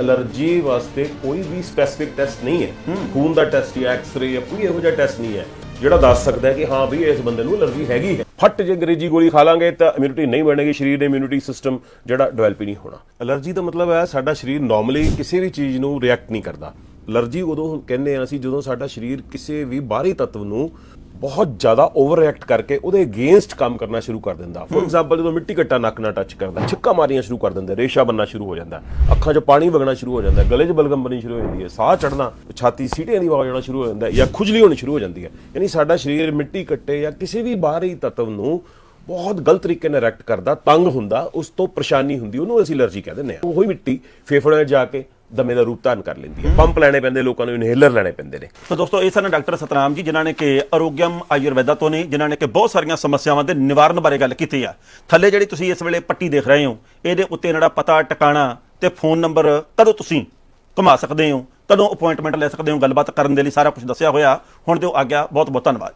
Allergy ਵਾਸਤੇ ਕੋਈ ਵੀ specific test ਨਹੀਂ ਹੈ। ਖੂਨ ਦਾ ਟੈਸਟ ਜਾਂ ਐਕਸ-ਰੇ ਜਾਂ ਕੋਈ ਇਹੋ ਜਿਹਾ ਟੈਸਟ ਨਹੀਂ ਹੈ ਜਿਹੜਾ ਦੱਸ ਸਕਦਾ ਹੈ ਕਿ ਹਾਂ ਵੀ ਇਸ ਬੰਦੇ ਨੂੰ ਐਲਰਜੀ ਹੈਗੀ ਹੈ। ਫੱਟ ਜੇ ਅੰਗਰੇਜ਼ੀ ਗੋਲੀ ਖਾ ਲਾਂਗੇ ਤਾਂ ਇਮਿਊਨਿਟੀ ਨਹੀਂ ਬਣੇਗੀ ਸਰੀਰ ਦੇ ਇਮਿਊਨਿਟੀ ਸਿਸਟਮ ਜਿਹੜਾ ਡਿਵੈਲਪ ਹੀ ਨਹੀਂ ਹੋਣਾ। ਐਲਰਜੀ ਦਾ ਮਤਲਬ ਹੈ ਸਾਡਾ ਸਰੀਰ ਨਾਰਮਲੀ ਕਿਸੇ ਵੀ ਚੀਜ਼ ਨੂੰ ਰਿਐਕਟ ਨਹੀਂ ਕਰਦਾ। ਐਲਰਜੀ ਉਦੋਂ ਕਹਿੰਦੇ ਆ ਅਸੀਂ ਜਦੋਂ ਸਾਡਾ ਸਰੀਰ ਕਿਸੇ ਵੀ ਬਾਹਰੀ ਤੱਤਵ ਨੂੰ ਬਹੁਤ ਜ਼ਿਆਦਾ ਓਵਰ ਰਿਐਕਟ ਕਰਕੇ ਉਹਦੇ ਅਗੇਂਸਟ ਕੰਮ ਕਰਨਾ ਸ਼ੁਰੂ ਕਰ ਦਿੰਦਾ। ਫੋਰ ਐਗਜ਼ਾਮਪਲ ਜਦੋਂ ਮਿੱਟੀ ਘੱਟਾ ਨੱਕ ਨਾਲ ਟੱਚ ਕਰਦਾ ਛਿੱਕਾ ਮਾਰੀਆਂ ਸ਼ੁਰੂ ਕਰ ਦਿੰਦਾ ਰੇਸ਼ਾ ਬੰਨਣਾ ਸ਼ੁਰੂ ਹੋ ਜਾਂਦਾ ਅੱਖਾਂ 'ਚ ਪਾਣੀ ਵਗਣਾ ਸ਼ੁਰੂ ਹੋ ਜਾਂਦਾ ਗਲੇ 'ਚ ਬਲਗਮ ਬਣੀ ਸ਼ੁਰੂ ਹੋ ਜਾਂਦੀ ਹੈ ਸਾਹ ਚੜਨਾ ਛਾਤੀ ਸੀਟੀਆਂ ਦੀ ਆਵਾਜ਼ ਆਉਣਾ ਸ਼ੁਰੂ ਹੋ ਜਾਂਦਾ ਹੈ ਜਾਂ ਖੁਜਲੀ ਹੋਣੀ ਸ਼ੁਰੂ ਹੋ ਜਾਂਦੀ ਹੈ। ਯਾਨੀ ਸਾਡਾ ਸਰੀਰ ਮਿੱਟੀ ਘੱਟੇ ਜਾਂ ਕਿਸੇ ਵੀ ਬਾਹਰੀ ਤੱਤਵ ਨੂੰ ਬਹੁਤ ਗਲਤ ਤਰੀਕੇ ਨਾਲ ਰਿਐਕਟ ਕਰਦਾ ਤੰਗ ਹੁੰਦਾ ਉਸ ਤੋਂ ਪਰੇਸ਼ਾਨੀ ਹੁੰਦੀ ਉਹਨੂੰ ਅਸੀਂ ਐਲਰਜੀ ਕਹਿੰਦੇ ਨੇ ਉਹੀ ਮਿੱਟੀ ਫੇਫੜਿਆਂ 'ਚ ਜਾ ਕੇ ਦਮੇ ਦਾ ਰੂਪ ਧਾਰਨ ਕਰ ਲੈਂਦੀ ਹੈ। ਪੰਪ ਲੈਣੇ ਪੈਂਦੇ, ਲੋਕਾਂ ਨੂੰ ਇਨਹੇਲਰ ਲੈਣੇ ਪੈਂਦੇ ਨੇ। ਤਾਂ ਦੋਸਤੋ, ਇਹ ਸਨ ਡਾਕਟਰ ਸਤਨਾਮ ਜੀ, ਜਿਨ੍ਹਾਂ ਨੇ ਕਿ ਆਰੋਗਿਅਮ ਆਯੁਰਵੈਦਾ ਤੋਂ ਨੇ, ਜਿਨ੍ਹਾਂ ਨੇ ਕਿ ਬਹੁਤ ਸਾਰੀਆਂ ਸਮੱਸਿਆਵਾਂ ਦੇ ਨਿਵਾਰਨ ਬਾਰੇ ਗੱਲ ਕੀਤੀ ਆ। ਥੱਲੇ ਜਿਹੜੀ ਤੁਸੀਂ ਇਸ ਵੇਲੇ ਪੱਟੀ ਦੇਖ ਰਹੇ ਹੋ, ਇਹਦੇ ਉੱਤੇ ਇਹਨਾਂ ਦਾ ਪਤਾ ਟਿਕਾਣਾ ਤੇ ਫੋਨ ਨੰਬਰ ਕਦੋਂ ਤੁਸੀਂ ਘੁਮਾ ਸਕਦੇ ਹੋ, ਕਦੋਂ ਅਪਾਇੰਟਮੈਂਟ ਲੈ ਸਕਦੇ ਹੋ, ਗੱਲਬਾਤ ਕਰਨ ਦੇ ਲਈ ਸਾਰਾ ਕੁਝ ਦੱਸਿਆ ਹੋਇਆ। ਹੁਣ ਦਿਓ ਆਗਿਆ ਬਹੁਤ ਬਹੁਤ ਧੰਨਵਾਦ।